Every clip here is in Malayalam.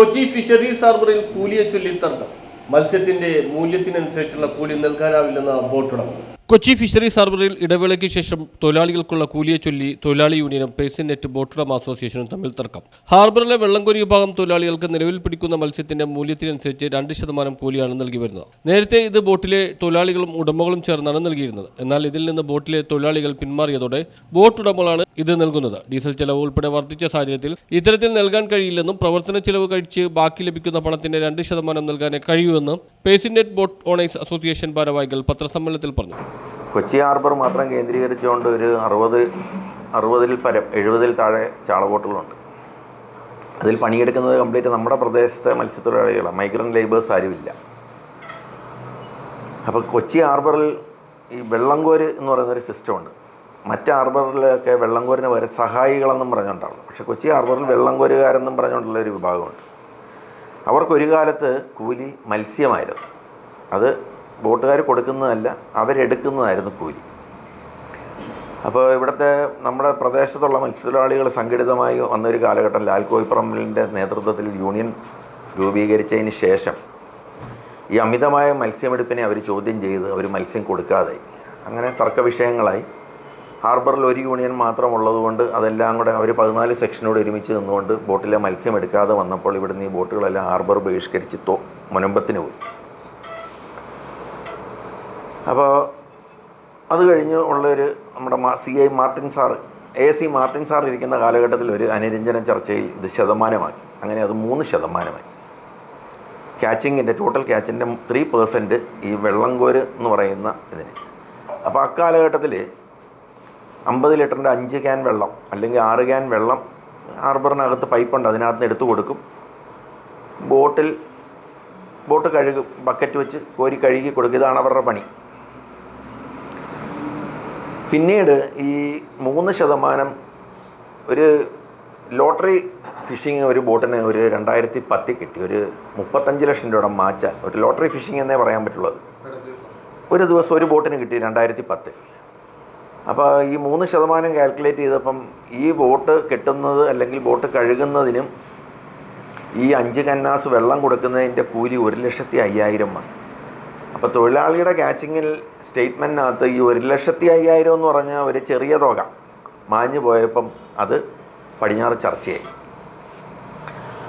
Kochi fisheries ഹാർബറിൽ കൂലിയെ ചൊല്ലി തർക്കം. മത്സ്യത്തിന്റെ മൂല്യത്തിനനുസരിച്ചുള്ള കൂലി നൽകാനാവില്ലെന്ന ബോട്ടുടമ കൊച്ചി ഫിഷറീസ് ഹാർബറിൽ ഇടവേളയ്ക്ക് ശേഷം തൊഴിലാളികൾക്കുള്ള കൂലിയെ ചൊല്ലി തൊഴിലാളി യൂണിയനും പേഴ്സൺ നെറ്റ് ബോട്ടുടമ അസോസിയേഷനും തമ്മിൽ തർക്കം. ഹാർബറിലെ വെള്ളംകൊരി വിഭാഗം തൊഴിലാളികൾക്ക് നിലവിൽ പിടിക്കുന്ന മത്സ്യത്തിന്റെ മൂല്യത്തിനനുസരിച്ച് രണ്ട് ശതമാനം കൂലിയാണ് നൽകി വരുന്നത്. നേരത്തെ ഇത് ബോട്ടിലെ തൊഴിലാളികളും ഉടമകളും ചേർന്നാണ് നൽകിയിരുന്നത്. എന്നാൽ ഇതിൽ നിന്ന് ബോട്ടിലെ തൊഴിലാളികൾ പിന്മാറിയതോടെ ബോട്ടുടമകളാണ് ഇത് നൽകുന്നത്. ഡീസൽ ചെലവ് ഉൾപ്പെടെ വർദ്ധിച്ച സാഹചര്യത്തിൽ ഇത്തരത്തിൽ നൽകാൻ കഴിയില്ലെന്നും പ്രവർത്തന ചെലവ് കഴിച്ച് ബാക്കി ലഭിക്കുന്ന പണത്തിന്റെ രണ്ട് ശതമാനം നൽകാനേ കഴിയൂവെന്നും എന്നും നെറ്റ് ബോട്ട് ഓണേഴ്സ് അസോസിയേഷൻ ഭാരവാഹികൾ പത്രസമ്മേളനത്തിൽ പറഞ്ഞു. കൊച്ചി ഹാർബർ മാത്രം കേന്ദ്രീകരിച്ചുകൊണ്ട് ഒരു അറുപത് അറുപതിൽ പരം എഴുപതിൽ താഴെ ചാളബോട്ടുകളുണ്ട് അതിൽ പണിയെടുക്കുന്നത് കംപ്ലീറ്റ് നമ്മുടെ പ്രദേശത്തെ മത്സ്യത്തൊഴിലാളികളാണ്. മൈഗ്രന്റ് ലേബേഴ്സ് ആരുമില്ല. അപ്പോൾ കൊച്ചി ഹാർബറിൽ ഈ വെള്ളംകോര് എന്ന് പറയുന്നൊരു സിസ്റ്റമുണ്ട് മറ്റ് ഹാർബറിലൊക്കെ വെള്ളംകോരിന് വരെ സഹായികളെന്നും പറഞ്ഞുകൊണ്ടാണ് പക്ഷേ കൊച്ചി ഹാർബറിൽ വെള്ളംകോരുകാരെന്നും പറഞ്ഞുകൊണ്ടുള്ള ഒരു വിഭാഗമുണ്ട്. അവർക്കൊരു കാലത്ത് കൂലി മത്സ്യമായിരുന്നു. അത് ബോട്ടുകാർ കൊടുക്കുന്നതല്ല അവരെടുക്കുന്നതായിരുന്നു കൂലി. അപ്പോൾ ഇവിടുത്തെ നമ്മുടെ പ്രദേശത്തുള്ള മത്സ്യത്തൊഴിലാളികൾ സംഘടിതമായി വന്നൊരു കാലഘട്ടം ലാൽ കോയിപ്പറമ്പലിന്റെ നേതൃത്വത്തിൽ യൂണിയൻ രൂപീകരിച്ചതിന് ശേഷം ഈ അമിതമായ മത്സ്യമെടുപ്പിനെ അവർ ചോദ്യം ചെയ്ത് അവർ മത്സ്യം കൊടുക്കാതെ അങ്ങനെ തർക്ക വിഷയങ്ങളായി. ഹാർബറിൽ ഒരു യൂണിയൻ മാത്രമുള്ളതുകൊണ്ട് അതെല്ലാം കൂടെ അവർ പതിനാല് സെക്ഷനോട് ഒരുമിച്ച് നിന്നുകൊണ്ട് ബോട്ടിലെ മത്സ്യം എടുക്കാതെ വന്നപ്പോൾ ഇവിടുന്ന് ഈ ബോട്ടുകളെല്ലാം ഹാർബർ ബഹിഷ്കരിച്ച് തോ മുനമ്പത്തിന് പോയി. അപ്പോൾ അത് കഴിഞ്ഞ് ഉള്ളൊരു നമ്മുടെ C I Martin sir A C Martin sir ഇരിക്കുന്ന കാലഘട്ടത്തിൽ ഒരു അനുരഞ്ജന ചർച്ചയിൽ ഇത് ശതമാനമാക്കി അങ്ങനെ അത് മൂന്ന് ശതമാനമായി. ക്യാച്ചിങ്ങിന്റെ ടോട്ടൽ ക്യാച്ചിന്റെ ത്രീ പേഴ്സന്റ് ഈ വെള്ളംകോര് എന്ന് പറയുന്ന ഇതിന്. അപ്പോൾ അക്കാലഘട്ടത്തിൽ അമ്പത് ലിറ്ററിന്റെ അഞ്ച് ക്യാൻ വെള്ളം അല്ലെങ്കിൽ ആറ് ക്യാൻ വെള്ളം ഹാർബറിനകത്ത് പൈപ്പുണ്ട് അതിനകത്ത് നിന്ന് എടുത്തു കൊടുക്കും. ബോട്ടിൽ ബോട്ട് കഴുകും ബക്കറ്റ് വെച്ച് കോരി കഴുകി കൊടുക്കും. ഇതാണ് അവരുടെ പണി. പിന്നീട് ഈ മൂന്ന് ശതമാനം ഒരു ലോട്ടറി ഫിഷിങ് ഒരു ബോട്ടിന് ഒരു രണ്ടായിരത്തി പത്തിൽ കിട്ടി. ഒരു മുപ്പത്തഞ്ച് ലക്ഷം രൂപയുടെ മാച്ച ഒരു ലോട്ടറി ഫിഷിംഗ് എന്നേ പറയാൻ പറ്റുള്ളൂ. ഒരു ദിവസം ഒരു ബോട്ടിന് കിട്ടി രണ്ടായിരത്തി പത്ത് അപ്പോൾ ഈ മൂന്ന് ശതമാനം കാൽക്കുലേറ്റ് ചെയ്തപ്പം ഈ ബോട്ട് കെട്ടുന്നത് അല്ലെങ്കിൽ ബോട്ട് കഴുകുന്നതിനും ഈ അഞ്ച് കന്നാസ് വെള്ളം കൊടുക്കുന്നതിന്റെ കൂലി ഒരു ലക്ഷത്തി അയ്യായിരം വന്നു. അപ്പോൾ തൊഴിലാളിയുടെ ക്യാച്ചിങ്ങിൽ സ്റ്റേറ്റ്മെന്റിനകത്ത് ഈ ഒരു ലക്ഷത്തി അയ്യായിരം എന്ന് പറഞ്ഞ ഒരു ചെറിയ തുക മാഞ്ഞു പോയപ്പം അത് പടിഞ്ഞാറ് ചർച്ചയായി.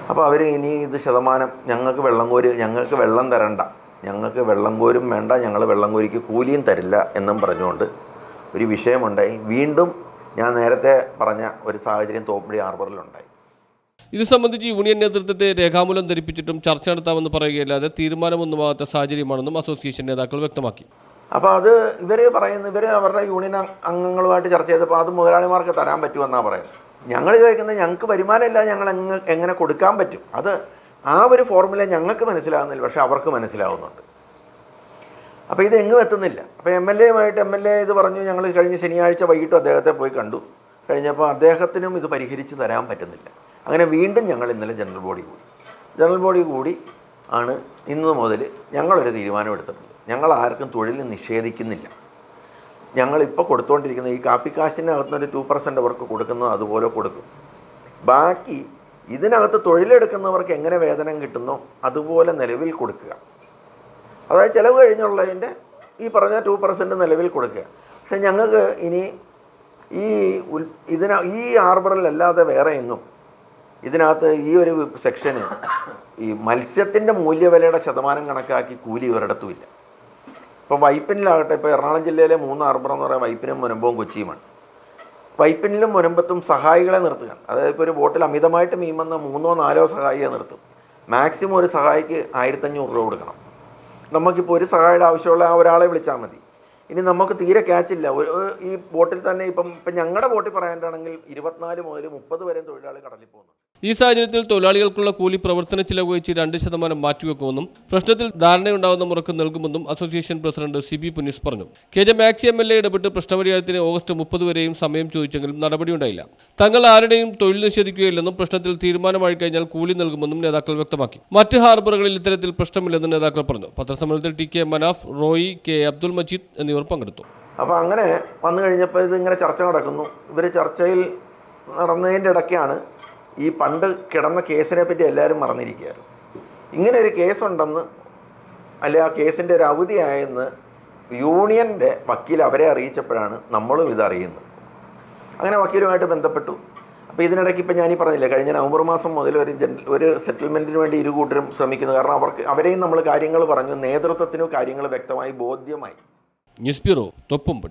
അപ്പോൾ അവർ ഇനി ഇത് ശതമാനം ഞങ്ങൾക്ക് വെള്ളം കോരി ഞങ്ങൾക്ക് വെള്ളം തരണ്ട ഞങ്ങൾക്ക് വെള്ളം കോരും വേണ്ട ഞങ്ങൾ വെള്ളം കോരിക്ക് കൂലിയും തരില്ല എന്നും പറഞ്ഞുകൊണ്ട് ഒരു വിഷയമുണ്ടായി. വീണ്ടും ഞാൻ നേരത്തെ പറഞ്ഞ ഒരു സാഹചര്യം തോപ്പടി ഹാർബറിലുണ്ടായി. ഇത് സംബന്ധിച്ച് യൂണിയൻ നേതൃത്വത്തെ രേഖാമൂലം ധരിപ്പിച്ചിട്ടും ചർച്ച നടത്താമെന്ന് പറയുകയല്ലാതെ തീരുമാനമൊന്നുമാകാത്ത സാഹചര്യമാണെന്നും അസോസിയേഷൻ നേതാക്കൾ വ്യക്തമാക്കി. അപ്പോൾ അത് ഇവർ പറയുന്നത് ഇവർ അവരുടെ യൂണിയൻ അംഗ- അംഗങ്ങളുമായിട്ട് ചർച്ച ചെയ്തപ്പോൾ അത് മുതലാളിമാർക്ക് തരാൻ പറ്റുമെന്നാണ് പറയുന്നത്. ഞങ്ങൾ ചോദിക്കുന്നത് ഞങ്ങൾക്ക് വരുമാനമില്ല ഞങ്ങൾ എങ്ങനെ കൊടുക്കാൻ പറ്റും? അത് ആ ഒരു ഫോർമുല ഞങ്ങൾക്ക് മനസ്സിലാകുന്നില്ല പക്ഷെ അവർക്ക് മനസ്സിലാവുന്നുണ്ട്. അപ്പോൾ ഇത് എങ്ങും എത്തുന്നില്ല. അപ്പോൾ എം എൽ എയുമായിട്ട് എം എൽ എ ഇത് പറഞ്ഞു ഞങ്ങൾ കഴിഞ്ഞ ശനിയാഴ്ച വൈകിട്ടും അദ്ദേഹത്തെ പോയി കണ്ടു. കഴിഞ്ഞപ്പോൾ അദ്ദേഹത്തിനും ഇത് പരിഹരിച്ച് തരാൻ പറ്റുന്നില്ല. അങ്ങനെ വീണ്ടും ഞങ്ങൾ ഇന്നലെ ജനറൽ ബോഡി കൂടി. ജനറൽ ബോഡി കൂടി ആണ് ഇന്ന് മുതൽ ഞങ്ങളൊരു തീരുമാനമെടുത്തിട്ടുണ്ട് ഞങ്ങൾ ആർക്കും തൊഴിൽ നിഷേധിക്കുന്നില്ല. ഞങ്ങളിപ്പോൾ കൊടുത്തുകൊണ്ടിരിക്കുന്ന ഈ കാപ്പിക്കാശിനകത്തുനിന്ന് ഒരു ടു പെർസെന്റ് അവർക്ക് കൊടുക്കുന്നത് അതുപോലെ കൊടുക്കും. ബാക്കി ഇതിനകത്ത് തൊഴിലെടുക്കുന്നവർക്ക് എങ്ങനെ വേതനം കിട്ടുന്നോ അതുപോലെ നിലവിൽ കൊടുക്കുക. അതായത് ചിലവ് കഴിഞ്ഞുള്ളതിന്റെ ഈ പറഞ്ഞ ടു പെർസെന്റ് നിലവിൽ കൊടുക്കുക. പക്ഷേ ഞങ്ങൾക്ക് ഇനി ഈ ഉൽ ഇതിന ഈ ഹാർബറിലല്ലാതെ വേറെ എങ്ങും ഇതിനകത്ത് ഈ ഒരു സെക്ഷന് ഈ മത്സ്യത്തിന്റെ മൂല്യവിലയുടെ ശതമാനം കണക്കാക്കി കൂലി ഒരിടത്തുമില്ല. ഇപ്പോൾ വൈപ്പിനിലാകട്ടെ ഇപ്പോൾ എറണാകുളം ജില്ലയിലെ മൂന്ന് ഹാർബർ എന്ന് പറയുന്നത് വൈപ്പിനും മുനമ്പവും കൊച്ചിയുമാണ്. വൈപ്പിനിലും മുനമ്പത്തും സഹായികളെ നിർത്തുക. അതായത് ഇപ്പോൾ ഒരു ബോട്ടിൽ അമിതമായിട്ട് മീൻ വന്ന മൂന്നോ നാലോ സഹായിയെ നിർത്തും. മാക്സിമം ഒരു സഹായിക്ക് ആയിരത്തഞ്ഞൂറ് രൂപ കൊടുക്കണം. നമുക്കിപ്പോൾ ഒരു സഹായിയുടെ ആവശ്യമുള്ള ആ ഒരാളെ വിളിച്ചാൽ മതി. ഇനി നമുക്ക് തീരെ ക്യാച്ചില്ല ഒരു ഈ ബോട്ടിൽ തന്നെ ഇപ്പം ഇപ്പം ഞങ്ങളുടെ ബോട്ടിൽ പറയാനാണെങ്കിൽ ഇരുപത്തിനാല് മുതൽ മുപ്പത് വരെ തൊഴിലാളി കടലിൽ പോകുന്നു ഈ സാഹചര്യത്തിൽ തൊഴിലാളികൾക്കുള്ള കൂലി പ്രവർത്തന ചിലവ് വെച്ച് രണ്ട് ശതമാനം മാറ്റിവെക്കുമെന്നും പ്രശ്നത്തിൽ ധാരണയുണ്ടാവുന്ന മുറക്ക് നൽകുമെന്നും association president C B Punees പറഞ്ഞു. K J Maxi M L A ഇടപെട്ട് പ്രശ്നപരിഹാരത്തിന് ഓഗസ്റ്റ് മുപ്പത് വരെയും സമയം ചോദിച്ചെങ്കിലും നടപടിയുണ്ടായില്ല. തങ്ങൾ ആരുടെയും തൊഴിൽ നിഷേധിക്കുകയില്ലെന്നും പ്രശ്നത്തിൽ തീരുമാനമായി കഴിഞ്ഞാൽ കൂലി നൽകുമെന്നും നേതാക്കൾ വ്യക്തമാക്കി. മറ്റ് ഹാർബറുകളിൽ ഇത്തരത്തിൽ പ്രശ്നമില്ലെന്ന് നേതാക്കൾ പറഞ്ഞു. പത്രസമ്മേളനത്തിൽ T K Manaf Roy K Abdul Majeed എന്നിവർ പങ്കെടുത്തു. അപ്പോൾ അങ്ങനെ വന്നു കഴിഞ്ഞപ്പോൾ ഇത് ഇങ്ങനെ ചർച്ച നടക്കുന്നു. ഇവർ ചർച്ചയിൽ നടന്നതിന്റെ ഇടയ്ക്കാണ് ഈ പണ്ട് കിടന്ന കേസിനെ പറ്റി എല്ലാവരും മറന്നിരിക്കുകയായിരുന്നു. ഇങ്ങനെ ഒരു കേസുണ്ടെന്ന് അല്ലെ ആ കേസിന്റെ ഒരു അവധിയായെന്ന് യൂണിയന്റെ വക്കീൽ അവരെ അറിയിച്ചപ്പോഴാണ് നമ്മളും ഇതറിയുന്നത് അങ്ങനെ വക്കീലുമായിട്ട് ബന്ധപ്പെട്ടു. അപ്പോൾ ഇതിനിടയ്ക്ക് ഇപ്പം ഞാനീ പറഞ്ഞില്ലേ കഴിഞ്ഞ നവംബർ മാസം മുതൽ ഒരു ഒരു സെറ്റിൽമെന്റിന് വേണ്ടി ഇരു കൂട്ടരും ശ്രമിക്കുന്നു. കാരണം അവർക്ക് അവരെയും നമ്മൾ കാര്യങ്ങൾ പറഞ്ഞു നേതൃത്വത്തിനും കാര്യങ്ങൾ വ്യക്തമായി ബോധ്യമായി. News bureau Thoppumpady.